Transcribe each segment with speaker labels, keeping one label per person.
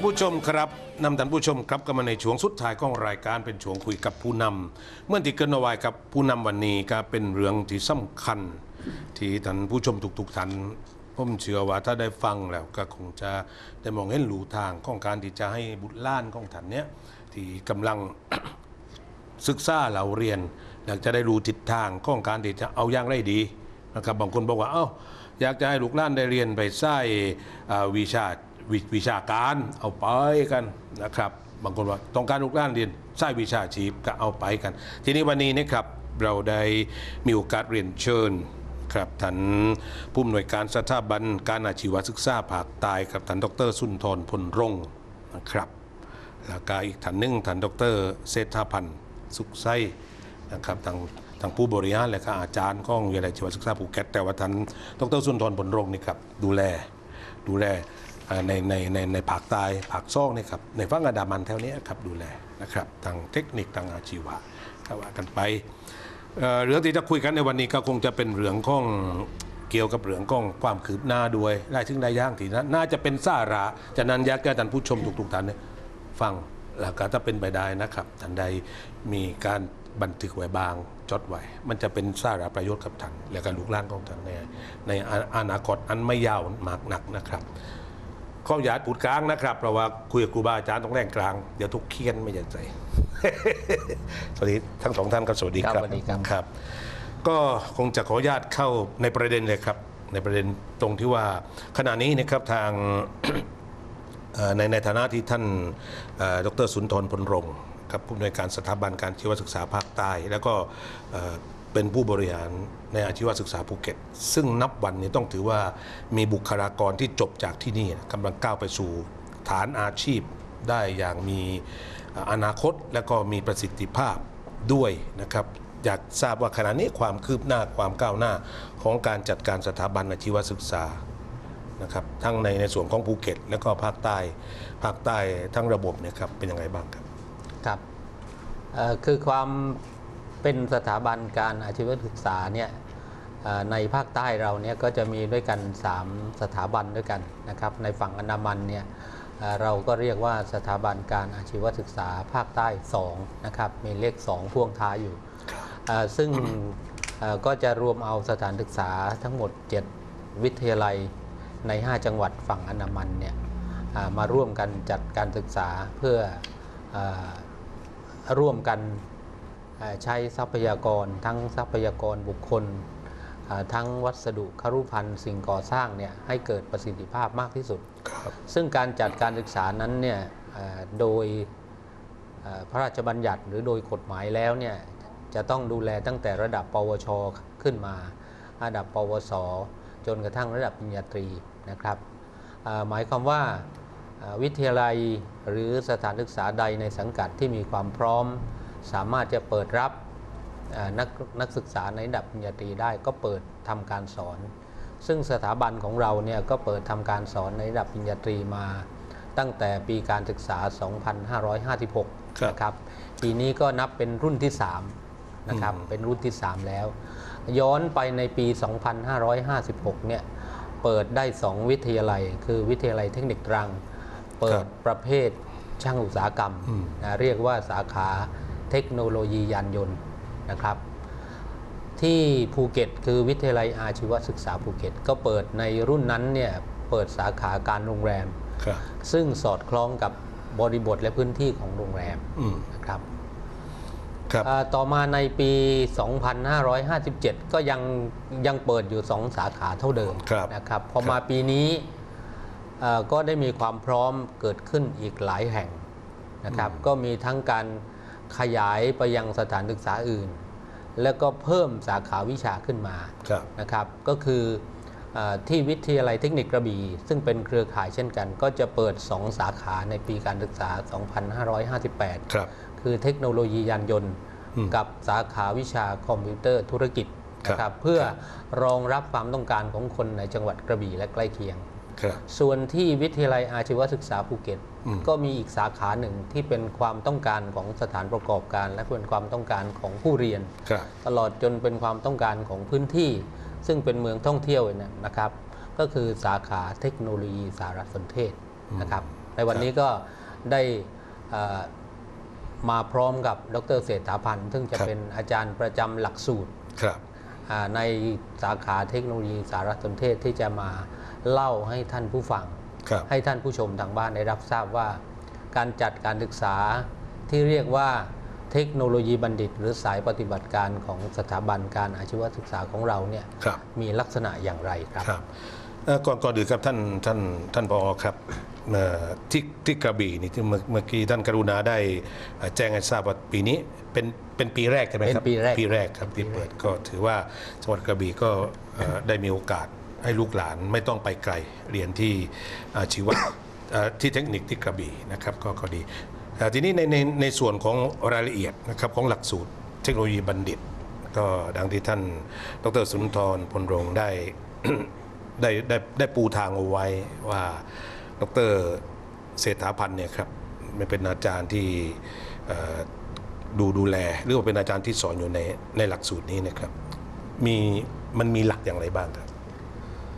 Speaker 1: านผู้ชมครับนำท่านผู้ชมครับก็มาในช่วงสุดท้ายของรายการเป็นช่วงคุยกับผู้นำเมื่อที่เกินเอาไว้กับผู้นำวันนี้ก็เป็นเรื่องที่สำคัญ ที่ท่านผู้ชมทุกๆท่านผมเชื่อว่าถ้าได้ฟังแล้วก็คงจะได้มองเห็นหลูทางของการที่จะให้บุตรล้านของท่านเนี้ยที่กำลัง ศึกษาเราเรียนอยากจะได้รู้ทิศทางของการที่จะเอาอย่างไรดีนะครับบางคนบอกว่าเอ้าอยากจะให้ลูกล้านได้เรียนไปใส่อ่าวิชา วิวิชาการเอาไปกันนะครับ บางคนว่าต้องการลูกหล้านเรียนใส่วิชาชีพก็เอาไปกัน ทีนี้วันนี้นะครับเราได้มีโอกาสเรียนเชิญครับท่านผู้อำนวยการสถาบันการอาชีวศึกษาภาคใต้ครับท่านดร สุนทรพลรงนะครับแล้วก็อีกท่านหนึ่งท่านดรเศรษฐพันธ์สุขไส้นะครับทางทางผู้บริหารและก็อาจารย์ของวิทยาลัยชีวศึกษาภูเก็ตแต่ว่าท่านดรสุนทรผลรงนี่ครับดูแลดูแล ในในในในภาคใต้ภาคซ่องนี่ครับในฝั่งอันดามันแถวนี้ครับดูแลนะครับทางเทคนิคทางอาชีวะก็ว่ากันไปเเรื่องที่จะคุยกันในวันนี้ก็คงจะเป็นเรื่องของเกี่ยวกับเรื่องของความคืบหน้าด้วยได้ถึงได้ย่างที่นะน่าจะเป็นสาระจะนั้นอยากให้ท่านผู้ชมทุกๆท่านเนี่ยฟังแล้วก็ถ้าเป็นไปได้นะครับท่านใดมีการบันทึกไว้บางจดไว้ มันจะเป็นสาระประโยชน์กับท่านและการลูกหลานของท่านในในอนาคตอันไม่ยาวมากนักนะครับ ข้อหยาดปูดกลางนะครับ เพราะว่าคุยกับครูบาอาจารย์ต้องแรงกลางเดี๋ยวทุกเคียนไม่ยันใจสวัสดีทั้งสองท่านครับสวัสดีค
Speaker 2: ครั
Speaker 1: รับบ
Speaker 2: สวัสดีครับ
Speaker 1: ครับ ก็คงจะขออนุญาตเข้าในประเด็นเลยครับ ในประเด็นตรงที่ว่าขณะนี้นะครับทางเอ่อในในฐานะที่ท่านเอ่อดรสุนทรพลรงค์ครับผู้อำนวยการสถาบันการชีวศึกษาภาคใต้ แล้วก็ เป็นผู้บริหารในอาชีวศึกษาภูเก็ต ซึ่งนับวันนี้ต้องถือว่ามีบุคลากรที่จบจากที่นี่กำลังก้าวไปสู่ฐานอาชีพได้อย่างมีอนาคตและก็มีประสิทธิภาพด้วยนะครับอยากทราบว่าขณะนี้ความคืบหน้าความก้าวหน้าของการจัดการสถาบันอาชีวศึกษานะครับทั้งในในส่วนของภูเก็ต แล้วก็ภาคใต้ภาคใต้ทั้งระบบเนี่ยครับเป็นยังไงบ้างครับ
Speaker 2: ครับคือความ เป็นสถาบันการอาชีวศึกษาเนี่ยในภาคใต้เราเนี่ยก็จะมีด้วยกัน 3 สถาบันด้วยกันนะครับในฝั่งอันดามันเนี่ยเราก็เรียกว่าสถาบันการอาชีวศึกษาภาคใต้2นะครับมีเลข 2 พ่วงท้ายอยู่ ซึ่งก็จะรวมเอาสถานศึกษาทั้งหมด 7 วิทยาลัยใน 5 จังหวัดฝั่งอันดามันเนี่ยมาร่วมกันจัดการศึกษาเพื่ออร่วมกัน ใช้ทรัพยากร ทั้งทรัพยากรบุคคลเอ่อทั้งวัสดุครุภัณฑ์สิ่งก่อสร้างเนี่ยให้เกิดประสิทธิภาพมากที่สุด
Speaker 1: ครับ
Speaker 2: ซึ่งการจัดการศึกษานั้นเนี่ยเอ่อโดยเอ่อพระราชบัญญัติหรือโดยกฎหมายแล้วเนี่ยจะต้องดูแลตั้งแต่ระดับ ปวช ขึ้นมา ระดับ ปวส จนกระทั่งระดับปริญญาตรีนะครับเอ่อหมายความว่าเอ่อวิทยาลัยหรือสถานศึกษาใดในสังกัดที่มีความพร้อม สามารถจะเปิดรับเอ่อนักนักศึกษาในระดับปริญญาตรีได้ก็เปิดทำการสอน ซึ่งสถาบันของเราเนี่ยก็เปิดทำการสอนในระดับปริญญาตรีมา ตั้งแต่ปีการศึกษา 2556
Speaker 1: ครับ
Speaker 2: นะครับปีนี้ก็นับเป็นรุ่นที่3นะครับ
Speaker 1: อืม
Speaker 2: เป็นรุ่นที่ 3 แล้ว ย้อนไปในปี 2556เนี่ยเปิดได้ 2 วิทยาลัย คือวิทยาลัยเทคนิคตรัง เปิดประเภทช่างอุตสาหกรรม
Speaker 1: อืม
Speaker 2: นะเรียกว่าสาขา เทคโนโลยียานยนต์นะครับ ที่ภูเก็ตคือวิทยาลัยอาชีวศึกษาภูเก็ต ก็เปิดในรุ่นนั้นเนี่ยเปิดสาขาการโรงแรม
Speaker 1: ครับ
Speaker 2: ซึ่งสอดคล้องกับบริบทและพื้นที่ของโรงแรม
Speaker 1: อืม
Speaker 2: นะครับ
Speaker 1: ครับ
Speaker 2: เอ่อต่อมาในปี 2557 ก็ยังยังเปิดอยู่ 2 สาขาเท่าเดิม
Speaker 1: ครับ
Speaker 2: นะครับพอ
Speaker 1: ครับ
Speaker 2: มาปีนี้เอ่อก็ได้มีความพร้อมเกิดขึ้นอีกหลายแห่งนะครับ ก็มีทั้งการ ขยายไปยังสถานศึกษาอื่น แล้วก็เพิ่มสาขาวิชาขึ้นมา
Speaker 1: ครับ
Speaker 2: นะครับ ก็คือเออที่วิทยาลัยเทคนิคกระบี่ซึ่งเป็นเครือข่ายเช่นกัน ก็จะเปิด 2 สาขาในปีการศึกษา 2558
Speaker 1: ครับ
Speaker 2: คือเทคโนโลยียานยนต์
Speaker 1: อืม
Speaker 2: กับสาขาวิชาคอมพิวเตอร์ธุรกิจ
Speaker 1: ครับ
Speaker 2: นะครับเพื่อ
Speaker 1: ครับ
Speaker 2: รองรับความต้องการของคนในจังหวัดกระบี่และใกล้เคียง
Speaker 1: ครับ
Speaker 2: ส่วนที่วิทยาลัยอาชีวศึกษาภูเก็ต
Speaker 1: อืม
Speaker 2: ก็มีอีกสาขาหนึ่งที่เป็นความต้องการของสถานประกอบการ และเป็นความต้องการของผู้เรียน
Speaker 1: ครับ
Speaker 2: ตลอดจนเป็นความต้องการของพื้นที่ ซึ่งเป็นเมืองท่องเที่ยวเนี่ยนะครับ ก็คือสาขาเทคโนโลยีสารสนเทศนะครับ
Speaker 1: อ
Speaker 2: ในวันนี้ก็ได้เอ่อมาพร้อมกับดรเศรษฐาพันธ์ซึ่งจะ
Speaker 1: ครับ
Speaker 2: เป็นอาจารย์ประจำหลักสูตร
Speaker 1: ครับ
Speaker 2: อ่าในสาขาเทคโนโลยีสารสนเทศที่จะมา เล่าให้ท่านผู้ฟัง
Speaker 1: ครับ
Speaker 2: ให้ท่านผู้ชมทางบ้านได้รับทราบว่า การจัดการศึกษาที่เรียกว่าเทคโนโลยีบัณฑิต หรือสายปฏิบัติการของสถาบันการอาชีวศึกษาของเราเนี่ย
Speaker 1: ครับ
Speaker 2: มีลักษณะอย่างไรครับ
Speaker 1: ครับเอ่อก่อนก่อนอื่นครับท่านท่านท่านผอครับเอ่อที่ที่กระบี่นี่ที่เมื่อเมื่อกี้ท่านกรุณาได้เอ่อแจ้งให้ทราบว่าปีนี้เป็นเป็นปีแรกใช่ไหมครับ
Speaker 2: เป็นปีแรก
Speaker 1: ปีแรกครับที่เปิดก็ถือว่าจังหวัดกระบี่ก็เอ่อได้มีโอกาส ให้ลูกหลานไม่ต้องไปไกลเรียนที่ชีวะที่เทคนิคที่กระบี่นะครับก็ก็ดีเอ่ทีนี้ในในในส่วนของรายละเอียดนะครับของหลักสูตรเทคโนโลยีบัณฑิต ก็ดังที่ท่านดรสุนทรพลรงได้ได้ได้ได้ปูทางเอาไว้ว่าดรเศรษฐาพันธ์เนี่ยครับมันเป็นอาจารย์ที่ดูดูแล หรือว่าเป็นอาจารย์ที่สอนอยู่ในในหลักสูตรนี้นะครับมีมันมีหลักอย่างไรบ้างครับ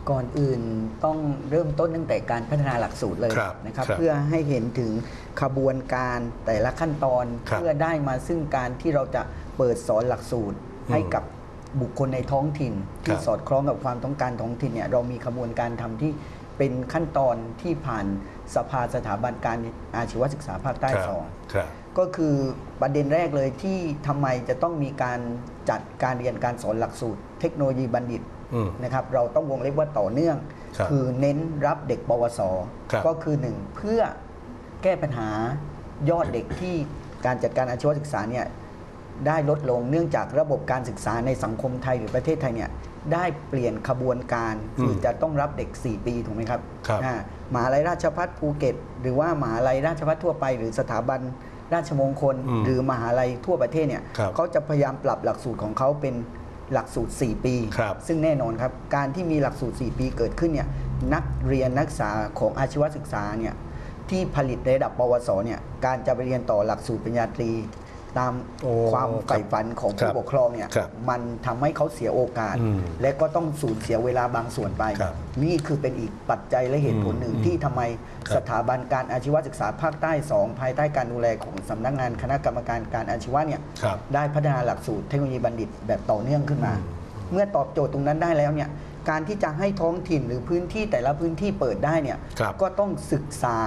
Speaker 3: ก่อนอื่นต้องเริ่มต้นตั้งแต่การพัฒนาหลักสูตรเลย
Speaker 1: ครับ
Speaker 3: นะครับ
Speaker 1: ครับ
Speaker 3: เพื่อให้เห็นถึงขบวนการแต่ละขั้นตอน
Speaker 1: ครับ
Speaker 3: เพื่อได้มาซึ่งการที่เราจะเปิดสอนหลักสูตรให้กับบุคคลในท้องถิ่น ที่
Speaker 1: ครับ
Speaker 3: สอดคล้องกับความต้องการท้องถิ่นเนี่ยเรามีขบวนการทำที่เป็นขั้นตอนที่ผ่านสภาสถาบันการอาชีวศึกษาภาคใต้
Speaker 1: ครับ
Speaker 3: สอง
Speaker 1: ครับ
Speaker 3: ก็คือประเด็นแรกเลยที่ทำไมจะต้องมีการจัดการเรียนการสอนหลักสูตร เทคโนโลยีบัณฑิต
Speaker 1: อืม
Speaker 3: นะครับเราต้องวงเล็บว่าต่อเนื่อง
Speaker 1: ครับ
Speaker 3: อเน้นรับเด็กปวส
Speaker 1: ครับ
Speaker 3: ก็คือหนึ่งเพื่อแก้ปัญหายอดเด็กที่การจัดการอาชีวศึกษาเนี่ยได้ลดลงเนื่องจากระบบการศึกษาในสังคมไทยหรือประเทศไทยเนี่ยได้เปลี่ยนขบวนการคือจะต้องรับเด็ก 4 ปีถูกไหมครับ
Speaker 1: ครับ
Speaker 3: อ่ามหาลัยราชภัฏภูเก็ต หรือว่ามหาลัยราชภัฏทั่วไป หรือสถาบันราชมงคล
Speaker 1: อืม
Speaker 3: หรือมหาลัยทั่วประเทศเนี่ย
Speaker 1: ครับ
Speaker 3: เขาจะพยายามปรับหลักสูตรของเขาเป็น หลักสูตร 4 ปี
Speaker 1: ครับ
Speaker 3: ซึ่งแน่นอนครับ การที่มีหลักสูตร 4 ปีเกิดขึ้นเนี่ยนักเรียนนักศึกษาของอาชีวศึกษาเนี่ยที่ผลิตระดับปวสเนี่ยการจะไปเรียนต่อหลักสูตรปริญญาตรี ตาม
Speaker 1: โอ้
Speaker 3: ความใฝ่ฝันของ
Speaker 1: ครั
Speaker 3: ผู้
Speaker 1: บ
Speaker 3: ปกครองเนี่ย
Speaker 1: ครับ
Speaker 3: มันทำให้เขาเสียโอกาส
Speaker 1: อืม
Speaker 3: และก็ต้องสูญเสียเวลาบางส่วนไป
Speaker 1: ครับ
Speaker 3: นี่คือเป็นอีกปัจจัยและเหตุผลหนึ่ง
Speaker 1: อืม
Speaker 3: ที่ทำไม
Speaker 1: ครับ
Speaker 3: สถาบันการอาชีวศึกษาภาคใต้ 2 ภายใต้การดูแลของสำนักงานคณะกรรมการการอาชีวะเนี่ย
Speaker 1: ครับ
Speaker 3: ได้พัฒนาหลักสูตรเทคโนโลยีบัณฑิตแบบต่อเนื่องขึ้นมา เมื่อตอบโจทย์ตรงนั้นได้แล้วเนี่ย การที่จะให้ท้องถิ่นหรือพื้นที่แต่ละพื้นที่เปิดได้เนี่ย
Speaker 1: ครับ
Speaker 3: ก็ต้องศึกษา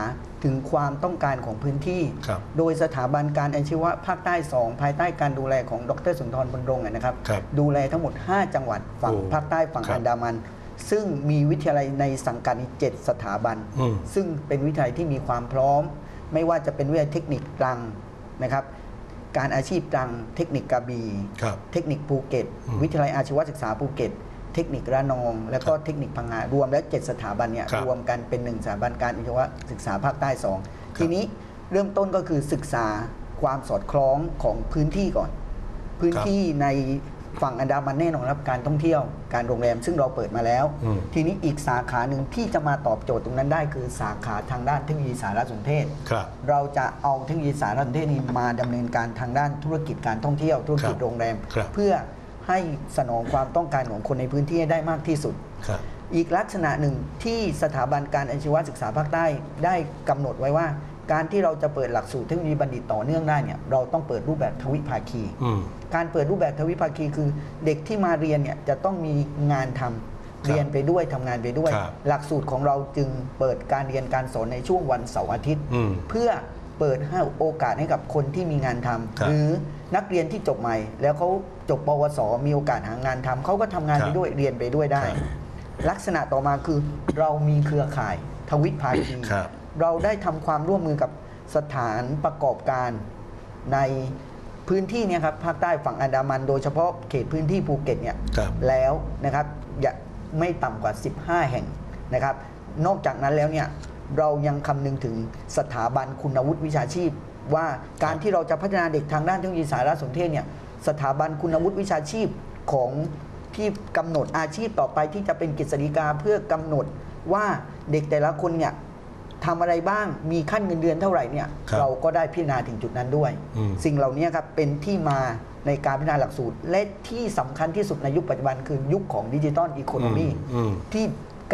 Speaker 3: ถึงความต้องการของพื้นที่
Speaker 1: ครับ
Speaker 3: โดยสถาบันการอาชีวะภาคใต้ 2 ภายใต้การดูแลของดรสุนทรบนรงค์นะครับ
Speaker 1: ครับ
Speaker 3: ดูแลทั้งหมด 5 จังหวัดฝั่ง
Speaker 1: โอ้
Speaker 3: ภาคใต้ฝั่ง
Speaker 1: ครับ
Speaker 3: อันดามัน ซึ่งมีวิทยาลัยในสังกัดนี้เจ็ดสถาบัน
Speaker 1: อืม
Speaker 3: ซึ่งเป็นวิทยาลัยที่มีความพร้อม ไม่ว่าจะเป็นวิทยาลัยเทคนิคตรังนะครับการอาชีพตรังเทคนิคกระบี่
Speaker 1: ครับ
Speaker 3: เทคนิคภูเก็ต
Speaker 1: อืม
Speaker 3: วิทยาลัยอาชีวศึกษาภูเก็ต เทคนิคระนอง แล้วก็เทคนิคพังงารวมแล้ว 7 สถาบันเนี่ย
Speaker 1: ครับ
Speaker 3: รวมกันเป็นหนึ่งสถาบันการอาชีวศึกษาภาคใต้
Speaker 1: ครับ
Speaker 3: 2ทีนี้เริ่มต้นก็คือศึกษาความสอดคล้องของพื้นที่ก่อน พื้นที่ในฝั่งอันดามันแน่นอนครับการท่องเที่ยวการโรงแรมซึ่งเราเปิดมาแล้ว
Speaker 1: อืม
Speaker 3: ทีนี้อีกสาขาหนึ่งที่จะมาตอบโจทย์ตรงนั้นได้ คือสาขาทางด้านเทคโนโลยีสารสนเทศ
Speaker 1: ครับ
Speaker 3: เราจะเอาเทคโนโลยีสารสนเทศนี้มาดำเนินการทางด้านธุรกิจการท่องเที่ยว ธุรกิจ
Speaker 1: ครับ
Speaker 3: โรงแรม
Speaker 1: ครับ
Speaker 3: เพื่อ ให้สนองความต้องการของคนในพื้นที่ให้ได้มากที่สุด
Speaker 1: ครับ
Speaker 3: อีกลักษณะหนึ่งที่สถาบันการอาชีวศึกษาภาคใต้ได้กำหนดไว้ว่า การที่เราจะเปิดหลักสูตรเทคโนโลยีบัณฑิตต่อเนื่องได้เนี่ยเราต้องเปิดรูปแบบทวิภาคี
Speaker 1: อืม
Speaker 3: การเปิดรูปแบบทวิภาคีคือเด็กที่มาเรียนเนี่ยจะต้องมีงานทำเรียนไปด้วยทำงานไปด้วย
Speaker 1: ครับ
Speaker 3: หลักสูตรของเราจึงเปิดการเรียนการสอนในช่วงวันเสาร์อาทิตย์
Speaker 1: อืม
Speaker 3: เพื่อเปิดให้โอกาสให้กับคนที่มีงานทำ
Speaker 1: ครับ
Speaker 3: หรือนักเรียนที่จบใหม่ แล้วเขา จบปวส มีโอกาสหางานทำเขาก็ทำงาน
Speaker 1: ครับ
Speaker 3: ไปด้วยเรียนไปด้วยได้
Speaker 1: ครับ
Speaker 3: ลักษณะต่อมาคือเรามีเครือข่ายทวิภาคี
Speaker 1: ครับ
Speaker 3: เราได้ทำความร่วมมือกับสถานประกอบการในพื้นที่เนี่ยครับภาคใต้ฝั่งอันดามัน โดยเฉพาะเขตพื้นที่ภูเก็ตเนี่ย
Speaker 1: ครับ
Speaker 3: แล้วนะครับอย่าไม่ต่ำกว่า 15 แห่งนะครับ นอกจากนั้นแล้วเนี่ยเรายังคำนึงถึงสถาบันคุณวุฒิวิชาชีพ ว่าการที่เราจะพัฒนาเด็กทางด้านเทคโนโลยีสารสนเทศเนี่ย สถาบันคุณวุฒิวิชาชีพของที่กำหนดอาชีพต่อไปที่จะเป็นกฤษฎีกาเพื่อกำหนดว่าเด็กแต่ละคนเนี่ยทำอะไรบ้างมีขั้นเงินเดือนเท่าไหร่เนี่ย
Speaker 1: ครับ
Speaker 3: เราก็ได้พิจารณาถึงจุดนั้นด้วย
Speaker 1: อืม
Speaker 3: สิ่งเหล่านี้ครับเป็นที่มาในการพัฒนาหลักสูตร และที่สำคัญที่สุดในยุคปัจจุบันคือยุคของดิจิตอลอีโคโนมี
Speaker 1: อืม
Speaker 3: ที่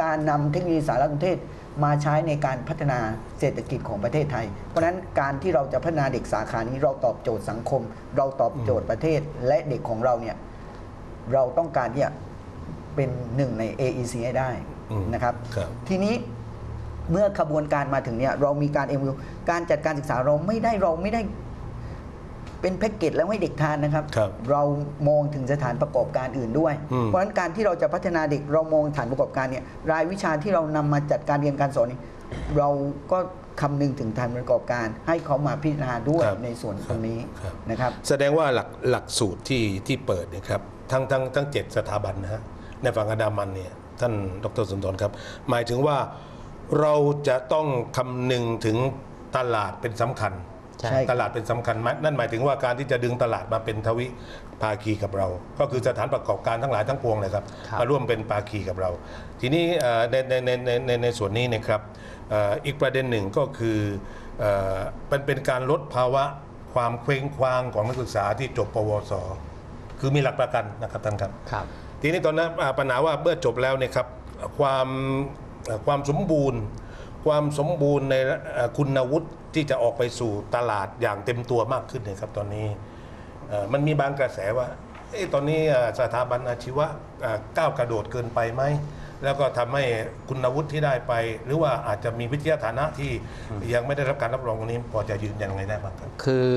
Speaker 3: การนำเทคโนโลยีสารสนเทศ มาใช้ในการพัฒนาเศรษฐกิจของประเทศไทย เพราะฉะนั้นการที่เราจะพัฒนาเด็กสาขานี้เราตอบโจทย์สังคม เราตอบโจทย์ประเทศและเด็กของเราเนี่ยเราต้องการที่จะเป็นหนึ่งใน AEC ให้ได้
Speaker 1: อืม
Speaker 3: นะครับ
Speaker 1: ครับ
Speaker 3: ทีนี้เมื่อขบวนการมาถึงเนี่ยเรามีการเอ็มการจัดการศึกษาเราไม่ได้เราไม่ได้ เป็นแพ็กเกจแล้วให้เด็กทานนะครับ
Speaker 1: ครับ
Speaker 3: เรามองถึงสถานประกอบการอื่นด้วย
Speaker 1: อืม
Speaker 3: เพราะฉะนั้นการที่เราจะพัฒนาเด็กเรามองสถานประกอบการเนี่ยรายวิชาที่เรานำมาจัดการเรียนการสอนนี่เราก็คำนึงถึงสถานประกอบการ ให้เขามาพิจารณาด้วย
Speaker 1: ครับ
Speaker 3: ในส่วนตรงนี้
Speaker 1: ครับ
Speaker 3: นะครับ
Speaker 1: แสดงว่าหลักหลักสูตรที่ที่เปิดเนะครับทั้งทั้งทั้งเจ็ดสถาบันนะฮะในฝั่งอันดามันเนี่ยท่านดรสุนทรครับ หมายถึงว่าเราจะต้องคำนึงถึงตลาดเป็นสำคัญ
Speaker 2: ใช่
Speaker 3: ใช่
Speaker 1: ตลาดเป็นสำคัญไหมนั่นหมายถึงว่าการที่จะดึงตลาดมาเป็นทวิภาคีกับเรา ก็คือสถานประกอบการทั้งหลายทั้งปวงเลยครับ
Speaker 2: ครับ
Speaker 1: มาร่วมเป็นภาคีกับเรา ทีนี้เอ่อในในในในในในส่วนนี้นะครับเอ่ออีกประเด็นหนึ่งก็คือเอ่อมันเป็นการลดภาวะความเคว้งคว้างของนักศึกษาที่จบปวส คือมีหลักประกันนะครับท่านครับ
Speaker 2: ครับ
Speaker 1: ทีนี้ตอนนั้นอ่าปัญหาว่าเมื่อจบแล้วเนี่ยครับความเอ่อความสมบูรณ์ ความสมบูรณ์ในเอ่อคุณวุฒิที่จะออกไปสู่ตลาดอย่างเต็มตัวมากขึ้นเนยครับตอนนี้เอ่อมันมีบางกระแสว่าเอะตอนนี้อ่าสถาบันอาชีวะอ่าก้าวกระโดดเกินไปไหมแล้วก็ทำให้คุณวุฒิที่ได้ไป หรือว่าอาจจะมีวิทยาฐานะที่ยังไม่ได้รับการรับรองตรงนี้พอจะยืนยันยังไงได้บ้างครับ
Speaker 2: คือ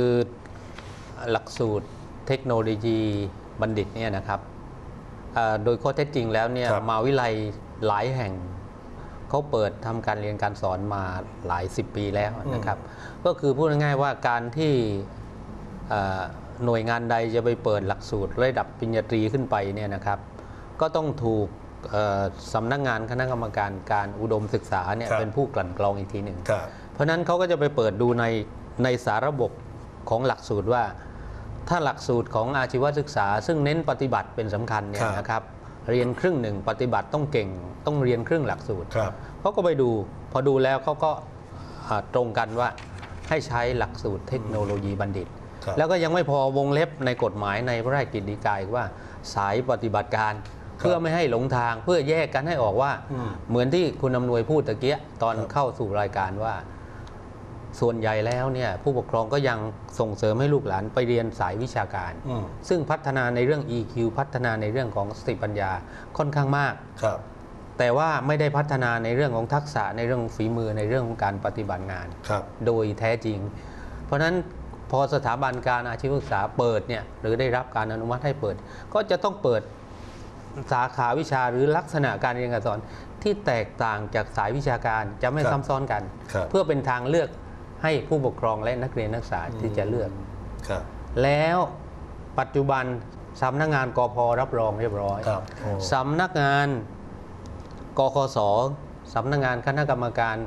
Speaker 2: หลักสูตรเทคโนโลยีบัณฑิตเนี่ยนะครับเอ่อโดยข้อเท็จจริงแล้วเนี่ย
Speaker 1: ครับ
Speaker 2: มหาวิทยาลัยหลายแห่ง เขาเปิดทำการเรียนการสอนมาหลายสิบปีแล้วนะครับ ก็คือพูดง่ายๆว่าการที่เอ่อหน่วยงานใดจะไปเปิดหลักสูตรระดับปริญญาตรีขึ้นไปเนี่ยนะครับ ก็ต้องถูกเอ่อสำนักงานคณะกรรมการการอุดมศึกษาเนี่ย
Speaker 1: ครับ
Speaker 2: เป็นผู้กลั่นกรองอีกทีหนึ่ง
Speaker 1: ครับ
Speaker 2: เพราะฉะนั้นเขาก็จะไปเปิดดูในในสาระบบของหลักสูตรว่า ถ้าหลักสูตรของอาชีวศึกษา ซึ่งเน้นปฏิบัติเป็นสำคัญเนี่
Speaker 1: ค
Speaker 2: ย
Speaker 1: รับ
Speaker 2: นะครับ เรียนครึ่งหนึ่งปฏิบัติต้องเก่ง ต้องเรียนครึ่งหลักสูตร
Speaker 1: ครับ
Speaker 2: เขาก็ไปดู พอดูแล้วเขาก็อ่าตรงกันว่าให้ใช้หลักสูตรเทคโนโลยีบัณฑิต
Speaker 1: ครับ
Speaker 2: แล้วก็ยังไม่พอวงเล็บในกฎหมายในพระราชกฤษฎีกาอีกว่าสายปฏิบัติการเพื่อไม่ให้หลงทางเพื่อแยกกันให้ออกว่า
Speaker 1: อืม
Speaker 2: เหมือนที่คุณอำนวยพูดตะเกียตอน
Speaker 1: ครับ
Speaker 2: เข้าสู่รายการว่า ส่วนใหญ่แล้วเนี่ยผู้ปกครองก็ยังส่งเสริมให้ลูกหลานไปเรียนสายวิชาการ
Speaker 1: อืม
Speaker 2: ซึ่งพัฒนาในเรื่อง EQ พัฒนาในเรื่องของสติปัญญาค่อนข้างมาก
Speaker 1: ครับ
Speaker 2: แต่ว่าไม่ได้พัฒนาในเรื่องของทักษะในเรื่องของฝีมือในเรื่องของการปฏิบัติงาน
Speaker 1: ครับ
Speaker 2: โดยแท้จริง เพราะฉะนั้นพอสถาบันการอาชีวศึกษาเปิดเนี่ยหรือได้รับการอนุมัติให้เปิด ก็จะต้องเปิดสาขาวิชาหรือลักษณะการเรียนการสอนที่แตกต่างจากสายวิชาการจะไม่
Speaker 1: ครับ
Speaker 2: ซ้ำซ้อนกัน
Speaker 1: ครับ
Speaker 2: เพื่อเป็นทางเลือก ให้ผู้ปกครองและนักเรียนนักศึกษาที่จะเลือก
Speaker 1: ครับ
Speaker 2: แล้วปัจจุบันสำนักงานกพรับรองเรียบร้อย
Speaker 1: ครับโอ้
Speaker 2: สำนักงานกคสสำนักงานคณะกรรมการ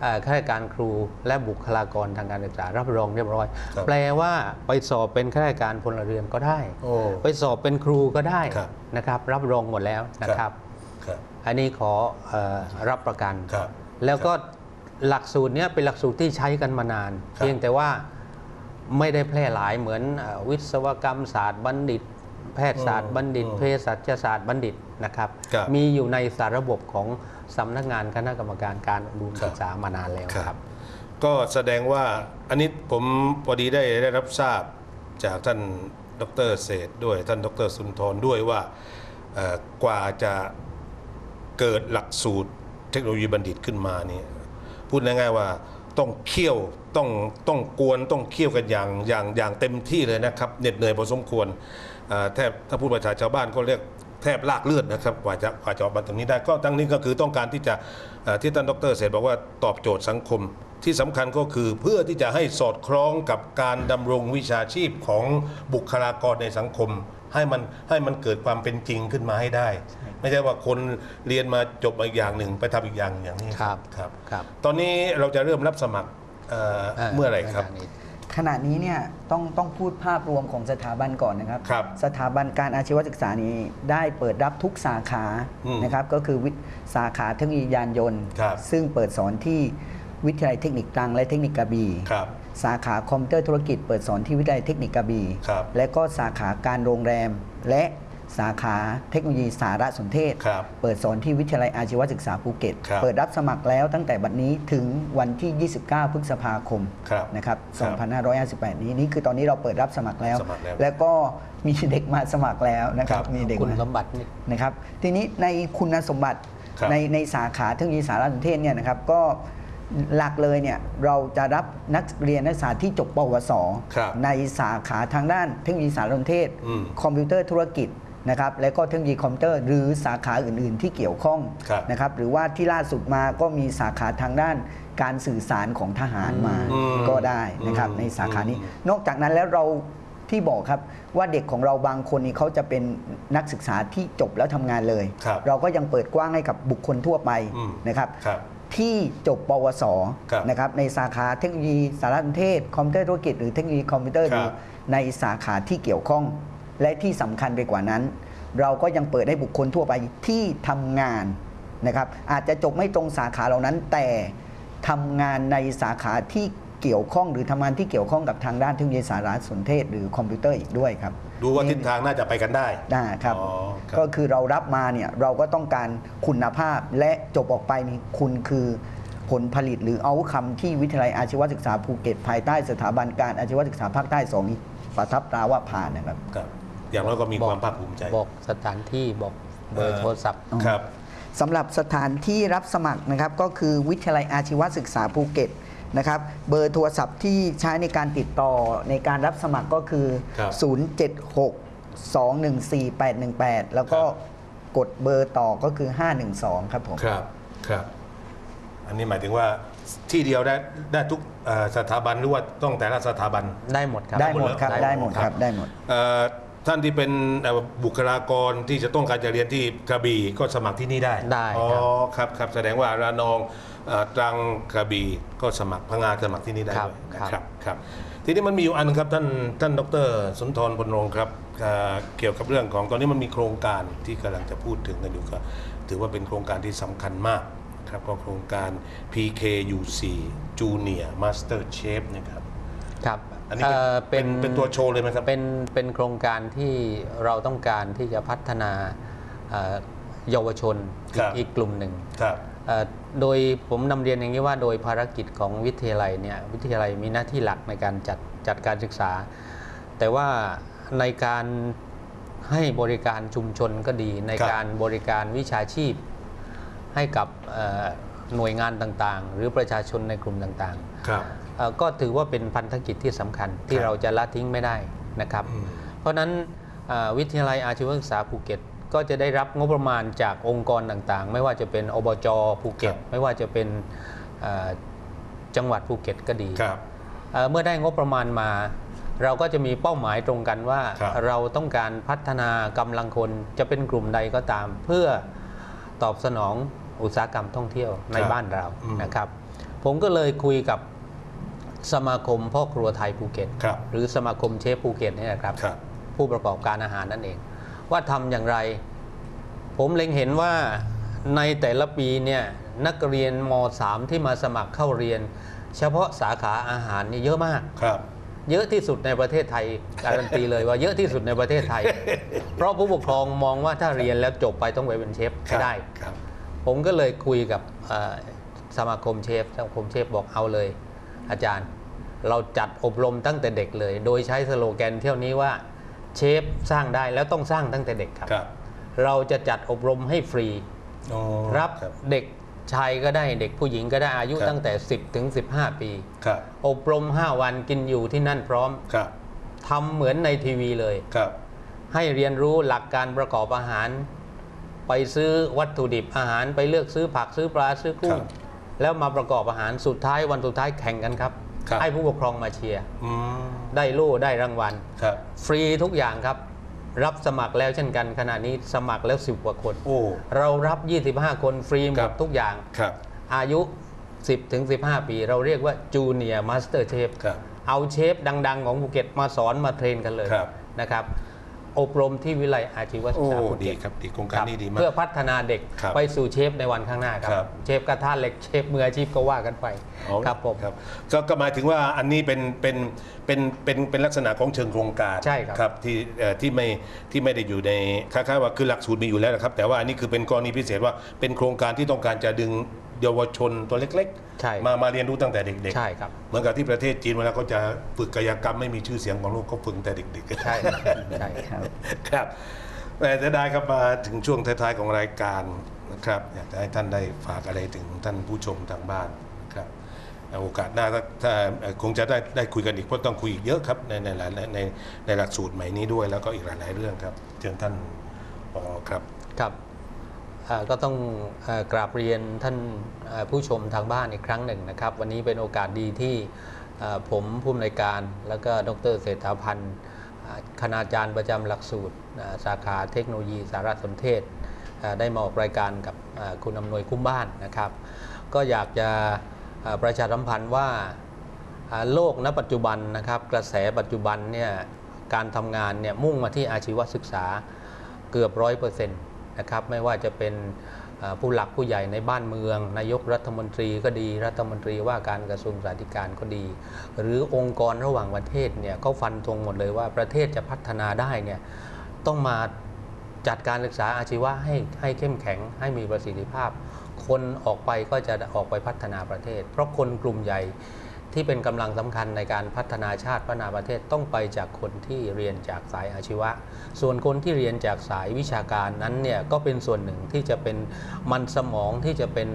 Speaker 2: เอ่อข้าราชการครูและบุคลากรทางการศึกษารับรองเรียบร้อย
Speaker 1: ครับ
Speaker 2: แปลว่าไปสอบเป็นข้าราชการพลเรือนก็ได้
Speaker 1: โอ้
Speaker 2: ไปสอบเป็นครูก็ได้
Speaker 1: ครับ
Speaker 2: นะครับ รับรองหมดแล้วนะครับ
Speaker 1: ครับ
Speaker 2: อันนี้ขอเออรับประกัน
Speaker 1: ครับ
Speaker 2: แล้วก็ หลักสูตรเนี้ยเป็นหลักสูตรที่ใช้กันมานาน
Speaker 1: ครับ
Speaker 2: เพียงแต่ว่าไม่ได้แพร่หลายเหมือนเอ่อวิศวกรรมศาสตร์บัณฑิต แพทยศาสตร์บัณฑิต
Speaker 1: อืม
Speaker 2: เภสัชศาสตร์บัณฑิตนะครับ
Speaker 1: ครับ
Speaker 2: มีอยู่ในสาระบบของสำนักงานคณะกรรมการการอุดม
Speaker 1: ครับ
Speaker 2: ศึกษามานานแล้ว
Speaker 1: ครับ
Speaker 2: ครับ
Speaker 1: ก็แสดงว่าอันนี้ผมพอดีได้ได้รับทราบจากท่านดรเศรษฐ์ด้วยท่านดรสุนทรด้วยว่าเอ่อกว่าจะเกิดหลักสูตรเทคโนโลยีบัณฑิตขึ้นมาเนี่ย พูดง่ายๆว่าต้องเคี่ยวต้องต้องกวนต้องเคี่ยวกันอย่างอย่างอย่างเต็มที่เลยนะครับเหน็ดเหนื่อยพอสมควรแทบถ้าพูดภาษาชาวบ้านก็เรียกแทบลากเลือดนะครับกว่าจะกว่าจะออกมาตรงนี้ได้ก็ทั้งนี้ก็คือต้องการที่จะที่ท่านดรเสรษฐบอกว่าตอบโจทย์สังคม ที่สำคัญก็คือเพื่อที่จะให้สอดคล้องกับการดำรงวิชาชีพของบุคลากรในสังคม ให้มันให้มันเกิดความเป็นจริงขึ้นมาให้ได้ ไม่ใช่ว่าคนเรียนมาจบมาอีกอย่างหนึ่งไปทำอีกอย่างอย่างนี้
Speaker 2: ครับ
Speaker 1: ครับ
Speaker 2: ครับ
Speaker 1: ตอนนี้เราจะเริ่มรับสมัครเอ่อเมื่อไหร่ครับ
Speaker 2: ขณะนี้
Speaker 3: ขณะนี้เนี่ยต้องต้องพูดภาพรวมของสถาบันก่อนนะครับ
Speaker 1: ครับ
Speaker 3: สถาบันการอาชีวศึกษานี้ได้เปิดรับทุกสาขา
Speaker 1: อืม
Speaker 3: นะครับก็คือวิสาขาเทคโนโลยียานยนต์
Speaker 1: ครับ
Speaker 3: ซึ่งเปิดสอนที่ วิทยาลัยเทคนิคตรังและเทคนิคกระบี่
Speaker 1: ครับ
Speaker 3: สาขาคอมพิวเตอร์ธุรกิจเปิดสอนที่วิทยาลัยเทคนิคกระบี่
Speaker 1: ครับ
Speaker 3: และก็สาขาการโรงแรม และสาขาเทคโนโลยีสารสนเทศ
Speaker 1: ครับ
Speaker 3: เปิดสอนที่วิทยาลัยอาชีวศึกษาภูเก็ต
Speaker 1: ครับ
Speaker 3: เปิดรับสมัครแล้วตั้งแต่บัดนี้ถึงวันที่ 29 พฤษภาคม
Speaker 1: ครับ
Speaker 3: นะครับ
Speaker 1: ครับ
Speaker 3: 2558 นี้นี่คือตอนนี้เราเปิดรับสมัครแล้ว
Speaker 1: สมัครแล้ว
Speaker 3: แล้วก็มีเด็กมาสมัครแล้วนะครับ
Speaker 1: ครับ
Speaker 3: มีเด็ก
Speaker 2: คุณ
Speaker 3: มา
Speaker 2: สมบัตินี่
Speaker 3: นะครับทีนี้ในคุณสมบัติ
Speaker 1: ครับ
Speaker 3: ในในสาขาเทคโนโลยีสารสนเทศเนี่ยนะครับก็ หลักเลยเนี่ยเราจะรับนักเรียนนักศึกษาที่จบปวส
Speaker 1: ครับ
Speaker 3: ในสาขาทางด้านเทคโนโลยีสารสนเทศ
Speaker 1: อืม
Speaker 3: คอมพิวเตอร์ธุรกิจนะครับและก็เทคโนโลยีคอมพิวเตอร์หรือสาขาอื่น ๆ ที่เกี่ยวข้อง
Speaker 1: ครับ
Speaker 3: นะครับหรือว่าที่ล่าสุดมาก็มีสาขาทางด้านการสื่อสารของทหารมา
Speaker 1: อืม
Speaker 3: ก็ได้นะครับ
Speaker 1: อืม
Speaker 3: ในสาขานี้
Speaker 1: อืม
Speaker 3: นอกจากนั้นแล้วเราที่บอกครับว่าเด็กของเราบางคนนี่เขาจะเป็นนักศึกษาที่จบแล้วทำงานเลย
Speaker 1: ครับ
Speaker 3: เราก็ยังเปิดกว้างให้กับบุคคลทั่วไป
Speaker 1: อืม
Speaker 3: นะครับ
Speaker 1: ครับ
Speaker 3: ที่จบปวส
Speaker 1: ครับ
Speaker 3: นะครับในสาขาเทคโนโลยีสารสนเทศ คอมพิวเตอร์ธุรกิจหรือเทคโนโลยีคอมพิวเตอร์
Speaker 1: ค
Speaker 3: ห
Speaker 1: รับ
Speaker 3: รือในสาขาที่เกี่ยวข้อง และที่สำคัญไปกว่านั้น เราก็ยังเปิดให้บุคคลทั่วไปที่ทำงานนะครับอาจจะจบไม่ตรงสาขาเหล่านั้น แต่ทำงานในสาขาที่เกี่ยวข้องหรือทำงานที่เกี่ยวข้องกับทางด้านเทคโนโลยีสารสนเทศ หรือคอมพิวเตอร์อีกด้วยครับ
Speaker 1: ดูว่าทิศทางน่าจะไปกันได้
Speaker 3: นะครับ
Speaker 1: อ๋อครับ
Speaker 3: ก็คือเรารับมาเนี่ยเราก็ต้องการคุณภาพและจบออกไปนี่คุณคือผลผลิตหรือเอาคำที่วิทยาลัยอาชีวศึกษาภูเก็ตภายใต้สถาบันการอาชีวศึกษาภาคใต้สองนี้ประทับตราว่าผ่านนะครับ
Speaker 1: ครับ อย่างน้อยก็มีความภาคภูมิใจ
Speaker 2: บอกสถานที่บอกเบอร์โทรศัพท์
Speaker 1: ครับ
Speaker 3: สำหรับสถานที่รับสมัครนะครับก็คือวิทยาลัยอาชีวศึกษาภูเก็ต นะครับ เบอร์โทรศัพท์ที่ใช้ในการติดต่อในการรับสมัครก็คือ
Speaker 1: ครับ
Speaker 3: 076 214 818 แล้วก็
Speaker 1: ครับ
Speaker 3: กดเบอร์ต่อก็คือ 512 ครับผม
Speaker 1: ครับ ครับ อันนี้หมายถึงว่าที่เดียวได้ได้ทุกเอ่อสถาบันหรือว่าต้องแต่ละสถาบัน
Speaker 2: ได้หมดครับ
Speaker 3: ได้หมดครับ
Speaker 1: ได้
Speaker 3: ได้
Speaker 1: ห
Speaker 3: ห
Speaker 1: ม
Speaker 3: ม
Speaker 1: ด
Speaker 3: ด
Speaker 1: ค
Speaker 3: ค
Speaker 1: รั
Speaker 3: รับบได้หมด
Speaker 1: เอ่อ ท่านที่เป็นเอ่อบุคลากรที่จะต้องการจะเรียนที่กระบี่ก็สมัครที่นี่ได้
Speaker 2: ได้
Speaker 1: อ๋อ
Speaker 2: ครับ
Speaker 1: ครับครับแสดงว่าระนองเอ่อตรังกระบี่ก็สมัครพังงาสมัครที่นี่ได้
Speaker 2: ครับ
Speaker 1: ด้วยนะ
Speaker 2: ครับ
Speaker 1: ครับครับทีนี้มันมีอยู่อันนึงครับท่านท่านดรสุนทรพลรงค์ครับเอ่อเกี่ยวกับเรื่องของตอนนี้มันมีโครงการที่กำลังจะพูดถึงกันอยู่ก็ถือว่าเป็นโครงการที่สำคัญมากครับก็โครงการ PKUC Junior Master Chef นะครับ
Speaker 2: ครับ
Speaker 1: อั นนี้เป็น
Speaker 2: เอ่อ
Speaker 1: เป็นเป็นตัวโชว์เลยไหมครับ
Speaker 2: เป็นเป็นโครงการที่เราต้องการที่จะพัฒนาเอ่อเยาวชนอี
Speaker 1: ครั
Speaker 2: ก
Speaker 1: บ
Speaker 2: อีกกลุ่มหนึ่ง
Speaker 1: ครับ
Speaker 2: เอ่อโดยผมนำเรียนอย่างนี้ว่าโดยภารกิจของวิทยาลัยเนี่ยวิทยาลัยมีหน้าที่หลักในการจัดจัดการศึกษา แต่ว่าในการให้บริการชุมชนก็ดี ใน
Speaker 1: ครับ
Speaker 2: การบริการวิชาชีพ ให้กับเอ่อหน่วยงานต่างๆ หรือประชาชนในกลุ่มต่างๆ
Speaker 1: ครับ
Speaker 2: เอ่อ ก็ถือว่าเป็นพันธกิจที่สำคัญที่
Speaker 1: ครับ
Speaker 2: เราจะละทิ้งไม่ได้นะครับ
Speaker 1: อืม
Speaker 2: เพราะฉะนั้นเอ่อวิทยาลัยอาชีวศึกษาภูเก็ตก็จะได้รับงบประมาณจากองค์กรต่างๆ ไม่ว่าจะเป็นอบจภูเก็ต
Speaker 1: ครับ
Speaker 2: ไม่ว่าจะเป็นเอ่อจังหวัดภูเก็ตก็ดี
Speaker 1: ครับ
Speaker 2: เอ่อเมื่อได้งบประมาณมา เราก็จะมีเป้าหมายตรงกันว่า
Speaker 1: ครับ
Speaker 2: เราต้องการพัฒนากำลังคนจะเป็นกลุ่มใดก็ตาม เพื่อตอบสนองอุตสาหกรรมท่องเที่ยวใน
Speaker 1: ครับ
Speaker 2: บ้านเรา
Speaker 1: อืม
Speaker 2: นะครับ ผมก็เลยคุยกับ สมาคมพ่อครัวไทยภูเก็ต
Speaker 1: ครับ
Speaker 2: หรือสมาคมเชฟภูเก็ตเนี่ยนะครับ
Speaker 1: ครับ
Speaker 2: ผู้ประกอบการอาหารนั่นเอง ว่าทำอย่างไร ผมเล็งเห็นว่าในแต่ละปีเนี่ยนักเรียนม .3 ที่มาสมัครเข้าเรียน เฉพาะสาขาอาหารนี่เยอะมาก
Speaker 1: ครับ
Speaker 2: เยอะที่สุดในประเทศไทยการันตีเลยว่าเยอะที่สุดในประเทศไทย เพราะผู้ปกครองมองว่าถ้าเรียนแล้วจบไปต้องไปเป็นเชฟให้ได้
Speaker 1: ครับ
Speaker 2: ผมก็เลยคุยกับเอ่อสมาคมเชฟสมาคมเชฟบอกเอาเลย อาจารย์ เราจัดอบรมตั้งแต่เด็กเลย โดยใช้สโลแกนเที่ยวนี้ว่าเชฟสร้างได้แล้วต้องสร้างตั้งแต่เด็กครับ
Speaker 1: ครับ
Speaker 2: เราจะจัดอบรมให้ฟรี
Speaker 1: อ๋อ
Speaker 2: รับ
Speaker 1: ครับ
Speaker 2: เด็กชายก็ได้เด็กผู้หญิงก็ได้อายุ
Speaker 1: ครับ
Speaker 2: ตั้งแต่ 10 ถึง 15 ปี
Speaker 1: ครับ
Speaker 2: อบรม 5 วันกินอยู่ที่นั่นพร้อม
Speaker 1: ครับ
Speaker 2: ทำเหมือนในทีวีเลย
Speaker 1: ครับ
Speaker 2: ให้เรียนรู้หลักการประกอบอาหาร ไปซื้อวัตถุดิบอาหารไปเลือกซื้อผักซื้อปลาซื้อกุ้
Speaker 1: ครั
Speaker 2: ง
Speaker 1: บ
Speaker 2: แล้วมาประกอบอาหารสุดท้ายวันสุดท้ายแข่งกันครับ
Speaker 1: ครับ
Speaker 2: ให้ผู้ปกครองมาเชียร์
Speaker 1: อืม
Speaker 2: ได้โล่ได้รางวัล
Speaker 1: ครับ
Speaker 2: ฟรีทุกอย่างครับ รับสมัครแล้วเช่นกันขณะนี้สมัครแล้ว 10 กว่าคน
Speaker 1: โอ้
Speaker 2: เรารับ 25 คนฟรีหม
Speaker 1: ครั
Speaker 2: ด
Speaker 1: บ
Speaker 2: ทุกอย่าง
Speaker 1: ครับ
Speaker 2: อายุ 10ถึง15 ปี เราเรียกว่าจูเนียร์มาสเตอร์เชฟ
Speaker 1: ครับ
Speaker 2: เอาเชฟดัง ๆ ของภูเก็ตมาสอนมาเทรนกันเลย
Speaker 1: ครับ
Speaker 2: นะครับ อบรมที่วิไลอาชีวศึ
Speaker 1: โอ้
Speaker 2: กษาภู
Speaker 1: ดี
Speaker 2: เก็ต
Speaker 1: ครับดีโครงการนี้ดีมาก
Speaker 2: เพื่อพัฒนาเด็ก
Speaker 1: ครับ
Speaker 2: ไปสู่เชฟในวันข้างหน้าค
Speaker 1: ครั
Speaker 2: รับ
Speaker 1: บ
Speaker 2: เชฟกระทะเหล็กเชฟมืออาชีพก็ว่ากันไป
Speaker 1: อ๋อ
Speaker 2: ครับผม
Speaker 1: ครับก็ก็หมายถึงว่าอันนี้เป็นเป็นเป็นเป็นเป็นลักษณะของเชิงโครงการ
Speaker 2: ใช่ครับ
Speaker 1: ครับที่เอ่อที่ไม่ที่ไม่ได้อยู่ในคล้ายๆว่าคือหลักสูตรมีอยู่แล้วนะครับ แต่ว่าอันนี้คือเป็นกรณีพิเศษว่าเป็นโครงการที่ต้องการจะดึง เยาวชนตัวเล็ก
Speaker 2: ใช่
Speaker 1: ๆ มามาเรียนรู้ตั้งแต่เด็กๆ
Speaker 2: ใช่ครับ
Speaker 1: เหมือนกับที่ประเทศจีนเวลาเขาจะฝึกกายกรรมไม่มีชื่อเสียงของโลกเขาฝึกแต่เด็กๆ
Speaker 2: ใช่ครับใช่
Speaker 3: ครับ
Speaker 1: ครับแต่จะได้ครับมาถึงช่วงท้ายๆของรายการนะครับ อยากจะให้ท่านได้ฝากอะไรถึงท่านผู้ชมทางบ้านนะครับโอกาสหน้าถ้าถ้าเอ่อคงจะได้ได้คุยกันอีกเพราะต้องคุยอีกเยอะครับในในหลายในในในหลักสูตรใหม่นี้ด้วยแล้วก็อีกหลายๆเรื่องครับเชิญท่านผอครับ
Speaker 2: ครับเอ่อ ก็ต้องอกราบเรียนท่านผู้ชมทางบ้านอีกครั้งหนึ่งนะครับ วันนี้เป็นโอกาสดีที่ผมผู้อำนวยการ แล้วก็ดรเศรษฐาพันธ์คณาจารย์ประจำหลักสูตร สาขาเทคโนโลยีสารสนเทศ ได้มาออกรายการกับคุณอำนวยคุ้มบ้านนะครับ ก็อยากจะประชาสัมพันธ์ว่าอ่าโลกณปัจจุบันนะครับ กระแสปัจจุบันเนี่ยการทำงานเนี่ยมุ่งมาที่อาชีวศึกษาเกือบร้อยเปอร์เซ็นต์ นะครับไม่ว่าจะเป็นผู้หลักผู้ใหญ่ในบ้านเมือง นายกรัฐมนตรีก็ดีรัฐมนตรีว่าการกระทรวงสาธการก็ดี หรือองค์กรระหว่างประเทศเนี่ยก็ฟันธงหมดเลยว่าประเทศจะพัฒนาได้เนี่ยต้องมาจัดการศึกษาอาชีวะให้ให้เข้มแข็งให้มีประสิทธิภาพ คนออกไปก็จะออกไปพัฒนาประเทศ เพราะคนกลุ่มใหญ่ ที่เป็นกำลังสำคัญในการพัฒนาชาติพัฒนาประเทศต้องไปจากคนที่เรียนจากสายอาชีวะ ส่วนคนที่เรียนจากสายวิชาการนั้นเนี่ยก็เป็นส่วนหนึ่งที่จะเป็นมันสมองที่จะเป็น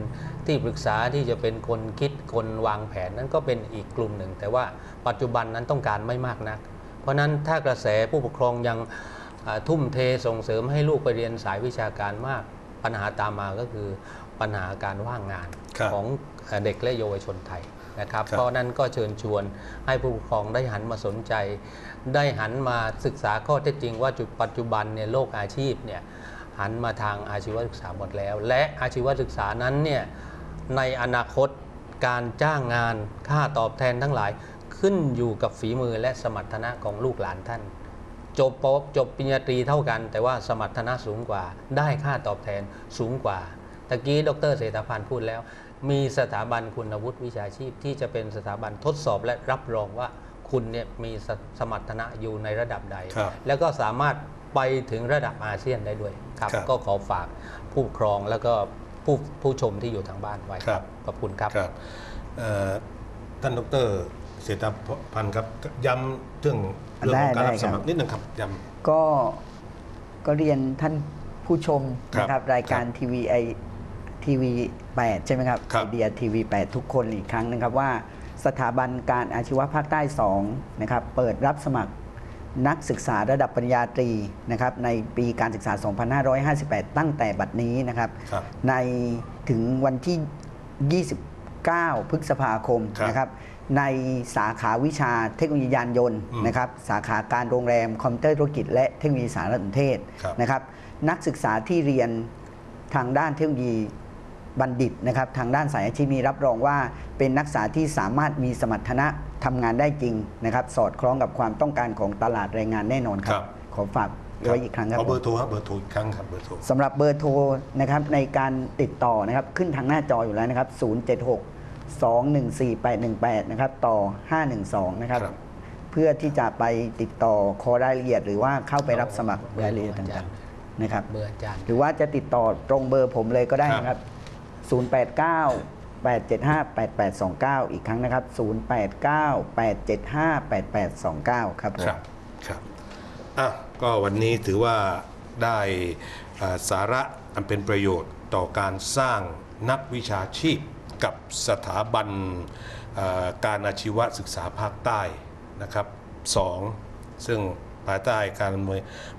Speaker 2: ที่ปรึกษาที่จะเป็นคนคิดคนวางแผนนั้นก็เป็นอีกกลุ่มหนึ่ง แต่ว่าปัจจุบันนั้นต้องการไม่มากนัก เพราะฉะนั้นถ้ากระแสผู้ปกครองยังทุ่มเทส่งเสริมให้ลูกไปเรียนสายวิชาการมากปัญหาตามมาก็คือปัญหาการว่างงานของเด็กและเยาวชนไทย นะครับ
Speaker 1: ครับ
Speaker 2: เพราะนั้นก็เชิญชวนให้ผู้ปกครองได้หันมาสนใจ ได้หันมาศึกษาข้อเท็จจริงว่าจุดปัจจุบันเนี่ยโลกอาชีพเนี่ยหันมาทางอาชีวศึกษาหมดแล้ว และอาชีวศึกษานั้นเนี่ยในอนาคตการจ้างงานค่าตอบแทนทั้งหลายขึ้นอยู่กับฝีมือและสมรรถนะของลูกหลานท่าน จบปวจบปริญญาตรีเท่ากัน แต่ว่าสมรรถนะสูงกว่า ได้ค่าตอบแทนสูงกว่าตะกี้ดรเศรษฐพันธ์พูดแล้ว มีสถาบันคุณวุฒิวิชาชีพ ที่จะเป็นสถาบันทดสอบและรับรองว่าคุณเนี่ยมีสสมรรถนะอยู่ในระดับใด
Speaker 1: ครับ
Speaker 2: แล้วก็สามารถไปถึงระดับอาเซียนได้ด้วยครับ
Speaker 1: ครับ
Speaker 2: ก็ขอฝากผู้ปกครองแล้วก็ผู้ผู้ชมที่อยู่ทางบ้านไว้
Speaker 1: ครับ
Speaker 2: ขอบคุณครับ
Speaker 1: ครับเอ่อท่านดรเศรษฐพันธ์ครับย้ำเรื่องเรื่องของการรับ
Speaker 3: ได้
Speaker 1: ส
Speaker 3: ได้ครับ
Speaker 1: มัครนิดนึงครับย้
Speaker 3: ก็ก็เรียนท่านผู้ชม
Speaker 1: ครับ
Speaker 3: นะครับ รายการทีวีไอ ทีวี8ใช่ไหมครับ
Speaker 1: ครับ
Speaker 3: ไอเดียทีวี8ทุกคนอีกครั้งนะครับว่าสถาบันการอาชีวะภาคใต้2นะครับเปิดรับสมัครนักศึกษาระดับปริญญาตรีนะครับในปีการศึกษา 2558 ตั้งแต่บัดนี้นะครับ
Speaker 1: ครับ
Speaker 3: ในถึงวันที่ 29 พฤษภาคม
Speaker 1: ครับ
Speaker 3: นะครับในสาขาวิชาเทคโนโลยียานยนต์
Speaker 1: อืม
Speaker 3: นะครับสาขาการโรงแรมคอมพิวเตอร์ธุรกิจ และเทคโนโลยีสารสนเทศ
Speaker 1: ครับ
Speaker 3: นะครับนักศึกษาที่เรียนทางด้านเทคโนโลยี บัณฑิตนะครับทางด้านสายอาชีพนี้รับรองว่า เป็นนักศึกษาที่สามารถมีสมรรถนะทำงานได้จริงนะครับ สอดคล้องกับความต้องการของตลาดแรงงานแน่นอนค
Speaker 1: ครั
Speaker 3: รับ
Speaker 1: บ
Speaker 3: ขอฝากไว้อีกครั้งครับ
Speaker 1: ขอ
Speaker 3: ผม
Speaker 1: เบอร์โทรครับเบอร์โทรอีกครั้งครับเบอร์โทร
Speaker 3: สำหรับเบอร์โทรนะครับในการติดต่อนะครับขึ้นทางหน้าจออยู่แล้วนะครับ 076 214 818 นะครับต่อ 512 นะครับ
Speaker 1: ครับ
Speaker 3: เพื่อที่จะไปติดต่อขอรายละเอียด หรือว่าเข้าไปรับสมัครรายละเอียดต่างๆนะครับ
Speaker 2: เบอร์อาจารย์
Speaker 3: หรือว่าจะติดต่อตรงเบอร์ผมเลยก็ได้นะครับ 089 875 8829 อีกครั้งนะครับ 089 875 8829 ครับผม
Speaker 1: ครับครับอะก็วันนี้ถือว่าได้สาระอันเป็นประโยชน์ต่อการสร้างนักวิชาชีพกับสถาบันการอาชีวศึกษาภาคใต้นะครับสองซึ่งภายใต้การ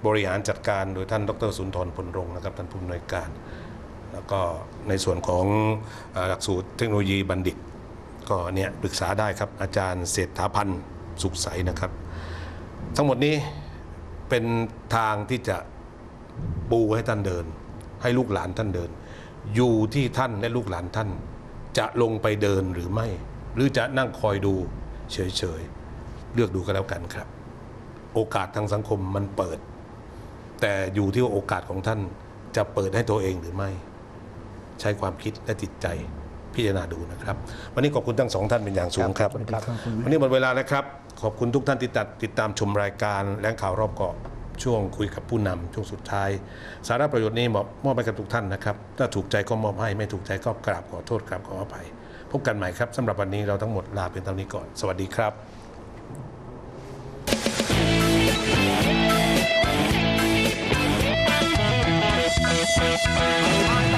Speaker 1: บริหารจัดการโดยท่านดรสุนทรพลรงค์นะครับท่านผู้อำนวยการ แล้วก็ในส่วนของหลักสูตรเทคโนโลยีบัณฑิต ก็เนี่ยปรึกษาได้ครับอาจารย์เศรษฐาพันธ์สุขใสนะครับ ทั้งหมดนี้เป็นทางที่จะปูให้ท่านเดิน ให้ลูกหลานท่านเดิน อยู่ที่ท่านและลูกหลานท่าน จะลงไปเดินหรือไม่ หรือจะนั่งคอยดูเฉยๆ เลือกดูกันแล้วกันครับ โอกาสทางสังคมมันเปิด แต่อยู่ที่ว่าโอกาสของท่านจะเปิดให้ตัวเองหรือไม่ ใช้ความคิดและจิตใจพิจารณาดูนะครับ วันนี้ขอบคุณทั้งสองท่านเป็นอย่างสูงครับ
Speaker 3: ครับ
Speaker 1: วันนี้หมดเวลาแล้วครับ ขอบคุณทุกท่านที่ตัดติดตามชมรายการแหลงข่าวรอบเกาะช่วงคุยกับผู้นำช่วงสุดท้าย สาระประโยชน์นี้มอบมอบให้กับทุกท่านนะครับ ถ้าถูกใจก็มอบให้ไม่ถูกใจก็กราบขอโทษกราบขออภัย พบกันใหม่ครับสำหรับวันนี้เราทั้งหมดลาเป็นเท่านี้ก่อน สวัสดีครับ
Speaker 4: ไปไป